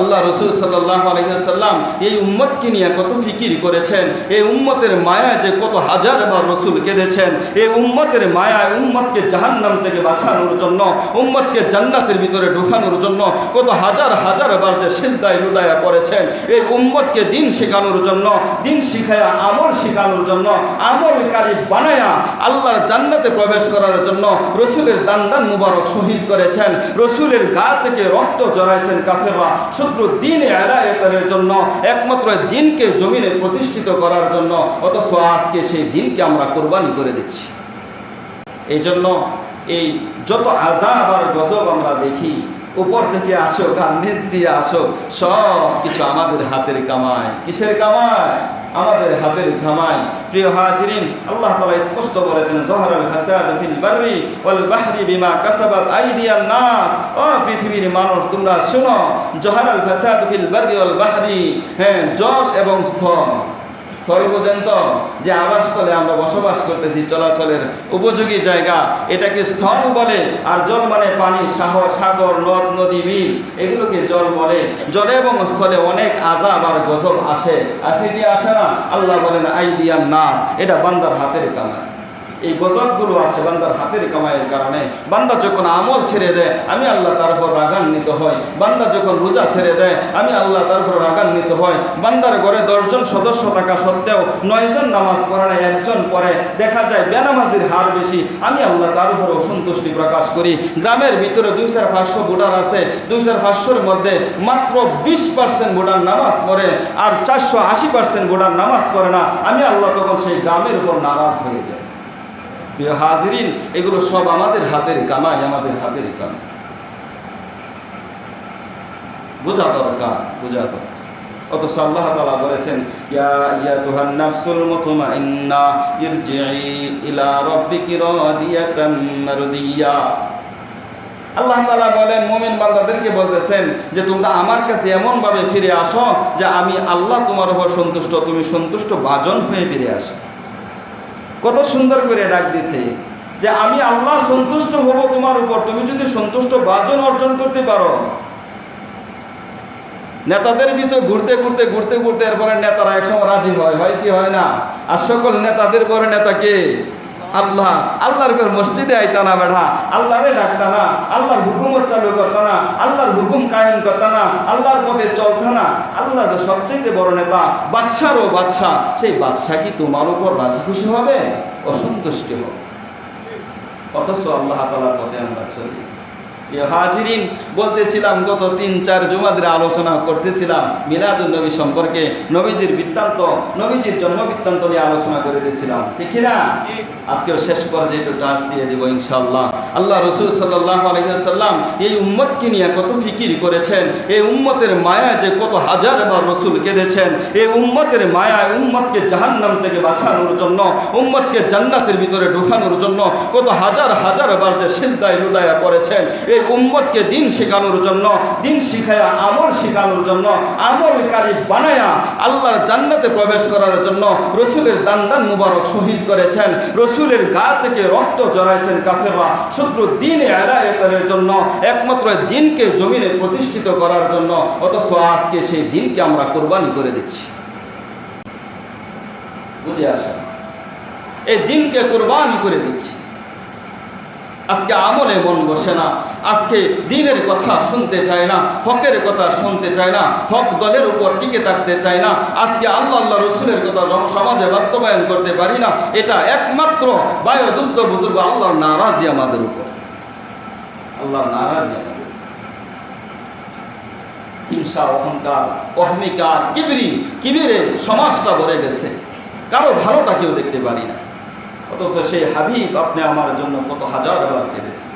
আল্লাহ রসুল সাল্লাহ আলহিহাল্লাম এই উম্মতকে নিয়ে কত ফিকির করেছেন, এই উম্মতের মায়া যে কত হাজার বার রসুল কেঁদেছেন, এই উম্মতের মায়া উম্মতকে জাহান্নাম থেকে বাঁচানোর জন্য, উম্মতকে জান্নাতের ভিতরে ঢুকানোর জন্য কত হাজার হাজার বার যে সেজদায় লুদায়া করেছেন, এই উম্মতকে দিন শেখানোর জন্য, দিন শিখায়া আমল শেখানোর জন্য আমলকারী বানায়া আল্লাহর জান্নাতে প্রবেশ করার জন্য রসুলের দান্দান মুবারক শহীদ করেছেন, রসুলের গা থেকে রক্ত জড়াইছেন কাফেররা। শুধু দিনে এলায়তের জন্য, একমাত্র দিনকে জমিনে প্রতিষ্ঠিত করার জন্য, অথচ আজকে সেই দিনকে আমরা কোরবানি করে দিচ্ছি। এই জন্য এই যত আজাব আর গজব আমরা দেখি, উপর থেকে আসো আর নিচ দিয়ে আসো সব কিছু আমাদের হাতের কামায় কিসের কামায় আমাদের হাতের কামায় প্রিয় হাজিরিন, আল্লাহ তাআলা স্পষ্ট বলেছেন, জহরাল ফাসাদ ফিল বাররি ওয়াল বাহরি বিমা কাসাবাত আইদিয়ান নাস। ও পৃথিবীর মানুষ, তোমরা শোনো, জহরাল ফাসাদ ফিল বাররি ওয়াল বাহরি। হ্যাঁ জল এবং স্থল। স্থল পর্যন্ত যে আবাসস্থলে আমরা বসবাস করতেছি, চলাচলের উপযোগী জায়গা, এটাকে স্থল বলে, আর জল মানে পানি, সাগর সাগর, নদ, নদী, বিল, এগুলোকে জল বলে। জলে এবং স্থলে অনেক আজাব আর গজব আসে। আর সেটি আসে না, আল্লাহ বলেন আইডিয়ার নাস এটা বান্দার হাতের কামায় এই গজবগুলো আসে বান্দার হাতের কামাইয়ের কারণে। বান্দা যখন আমল ছেড়ে দেয়, আমি আল্লাহ তার উপর রাগান্বিত হয় বান্দা যখন রোজা ছেড়ে দেয়, আমি আল্লাহ তার উপর রাগান্বিত হয় বান্দার ঘরে দশজন সদস্য থাকা সত্ত্বেও নয়জন নামাজ পড়ে একজন পড়ে। দেখা যায় বেনামাজির হার বেশি। আমি আল্লাহ তার উপর অসন্তুষ্টি প্রকাশ করি। গ্রামের ভিতরে দুইশো পাঁচশো ভোটার আছে। দুইশো পাঁচশোর মধ্যে মাত্র বিশ পার্সেন্ট ভোটার নামাজ পড়ে আর চারশো আশি পার্সেন্ট ভোটার নামাজ পড়ে না। আমি আল্লাহ তখন সেই গ্রামের উপর নারাজ হয়ে যাই। প্রিয় হাজিরিন, এগুলো সব আমাদের হাতের কামাই, আমাদের হাতের কামাই বোঝা দরকার বোঝা দরকার। বলেছেন, ইয়া মারদিয়া। আল্লাহ বান্দাদেরকে বলতেছেন যে, তোমরা আমার কাছে এমনভাবে ফিরে আসো যে, আমি আল্লাহ তোমার উপর সন্তুষ্ট, তুমি সন্তুষ্ট বাজন হয়ে ফিরে আসো। কত সুন্দর করে ডাক দিছে যে আমি আল্লাহ সন্তুষ্ট হব তোমার উপর। তুমি যদি সন্তুষ্ট বাজন অর্জন করতে পারো। নেতাদের পিছনে ঘুরতে ঘুরতে ঘুরতে ঘুরতে এরপরে নেতারা একসময় রাজি হয় হয় কি হয় না? আর সকল নেতাদের পরে নেতা কে? আল্লাহ, আল্লাহর ঘর মসজিদে আইতা না বেড়া, আল্লাহরে ডাকতা না, আল্লাহর হুকুম চালু করতা না, আল্লাহর হুকুম কায়েম করতা না, আল্লাহর পথে চলতা না। আল্লাহ যে সবচেয়ে বড় নেতা বাদশারও বাদশাহ, সেই বাদশাহ কি তোমার উপর রাজি খুশি হবে? অসন্তুষ্টি হবে। অথচ আল্লাহ তালার পথে আমরা চলি। হাজিরিন বলতেছিলাম, গত তিন, চার জুমাদের আলোচনা করতেছিলাম মিলাদুল নবী সম্পর্কে নবীজির বৃত্তান্ত, নবীজির জন্ম বৃত্তান্ত নিয়ে আলোচনা করে দিয়েছিলাম। ঠিক না আজকেও শেষ পর্যায়ে একটু টাচ দিয়ে দিব ইনশাল্লাহ আল্লাহ রসুল সাল্লাহ আলহিহাল্লাম এই উম্মতকে নিয়ে কত ফিকির করেছেন, এই উম্মতের মায়া যে কত হাজার বার রসুল কেঁদেছেন, এই উম্মতের মায়ায় উম্মতকে জাহান্নাম থেকে বাঁচানোর জন্য, উম্মতকে জান্নাতের ভিতরে ঢুকানোর জন্য কত হাজার হাজার বার যে সেজদায় লুদায়া করেছেন এই উম্মতকে দিন শেখানোর জন্য, দিন শিখায়া আমল শেখানোর জন্য আমলকারী বানায়া আল্লাহর জান্নাতে প্রবেশ করার জন্য রসুলের দান্দান মুবারক শহীদ করেছেন। রসুলের গা থেকে রক্ত জড়াইছেন কাফেররা। শুধু দিন এলায়তের জন্য, একমাত্র দিনকে জমিনে প্রতিষ্ঠিত করার জন্য, অথচ আজকে সেই দিনকে আমরা কোরবানি করে দিচ্ছি। বুঝে আসা এই দিনকে কোরবানি করে দিচ্ছি। আজকে আমলে মন বসে না। আজকে দিনের কথা শুনতে চায় না, হকের কথা শুনতে চায় না, হক দলের উপর টিকে থাকতে চায় না। আজকে আল্লাহ আল্লাহ রসুলের কথা সম- সমাজে বাস্তবায়ন করতে পারি না। এটা একমাত্র বায়ু দুস্থ বুজুর্গ আল্লাহর নারাজি আমাদের উপর। আল্লাহর নারাজি। হিংসা, অহংকার, অহমিকার, কিবিরি, কিবিরে সমাজটা ভরে গেছে। কারও ভালোটা কেউ দেখতে পারি না। অথচ সেই হাবিব আপনি আমার জন্য কত হাজার বার কেঁদেছে